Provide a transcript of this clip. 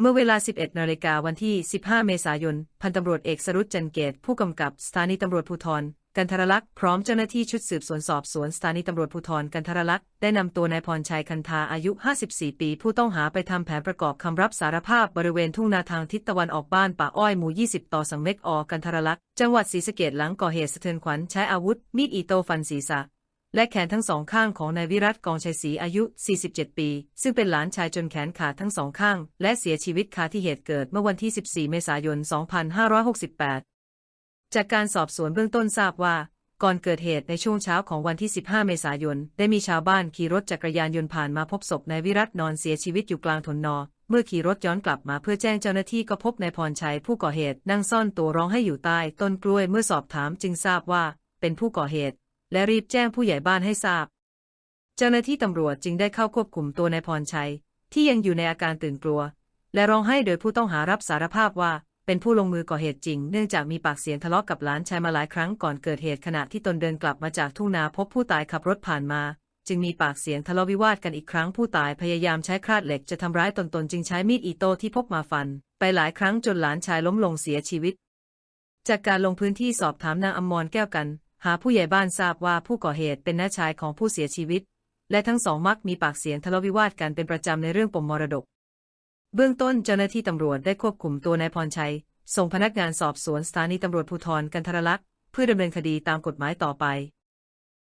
เมื่อเวลา 11 นาฬิกาวันที่ 15 เมษายน พันตำรวจเอกสรุตจันเกต ผู้กำกับสถานีตำรวจภูธร กันทรลักษ์พร้อมเจ้าหน้าที่ชุดสืบสวนสอบสวนสถานีตำรวจภูธรกันทรลักษ์ได้นำตัวนายพรชัยคันธาอายุ 54 ปี ผู้ต้องหาไปทำแผนประกอบคำรับสารภาพบริเวณทุ่งนาทางทิศตะวันออกบ้านป่าอ้อยหมู่ 20 ต่อสังเม็กอ กันทรลักษ์จังหวัดศรีสะเกษหลังก่อเหตุสะเทือนขวัญใช้อาวุธมีดอีโต้ฟันศีรษะ และแขนทั้งสองข้างของนายวิรัตกองชัยศรีอายุ 47 ปี ซึ่งเป็นหลานชายจนแขนขาดทั้งสองข้าง และเสียชีวิตคาที่เหตุเกิดเมื่อวันที่ 14 เมษายน 2568 จากการสอบสวนเบื้องต้นทราบว่า ก่อนเกิดเหตุในช่วงเช้าของวันที่ 15 เมษายน ได้มีชาวบ้านขี่รถจักรยานยนต์ผ่านมาพบศพนายวิรัตนอนเสียชีวิตอยู่กลางถนนนอเมื่อขี่รถย้อนกลับมาเพื่อแจ้งเจ้าหน้าที่ก็พบนายพรชัยผู้ก่อเหตุนั่งซ่อนตัวร้องให้อยู่ใต้ต้นกล้วยเมื่อสอบถามจึงทราบว่าเป็นผู้ก่อเหตุ และรีบแจ้งผู้ใหญ่บ้านให้ทราบ เจ้าหน้าที่ตำรวจจึงได้เข้าควบคุมตัวนายพรชัย ที่ยังอยู่ในอาการตื่นกลัว และร้องไห้โดยผู้ต้องหารับสารภาพว่า เป็นผู้ลงมือก่อเหตุจริง เนื่องจากมีปากเสียงทะเลาะกับหลานชายมาหลายครั้งก่อนเกิดเหตุขณะที่ตนเดินกลับมาจากทุ่งนาพบผู้ตายขับรถผ่านมา จึงมีปากเสียงทะเลาะวิวาทกันอีกครั้งผู้ตายพยายามใช้คราดเหล็กจะทำร้ายตนตนจึงใช้มีดอีโต้ที่พกมาฟัน ไปหลายครั้งจนหลานชายล้มลงเสียชีวิต จากการลงพื้นที่สอบถามนางอมรแก้วกัน หาผู้ใหญ่บ้านทราบว่าผู้ก่อเหตุเป็นน้าชายของผู้เสียชีวิต และทั้งสองมักมีปากเสียงทะเลาะวิวาทกันเป็นประจำในเรื่องปมมรดก เบื้องต้นเจ้าหน้าที่ตำรวจได้ควบคุมตัวนายพรชัย ส่งพนักงานสอบสวนสถานีตำรวจภูธรกันทรลักษณ์เพื่อดำเนินคดีตามกฎหมายต่อไป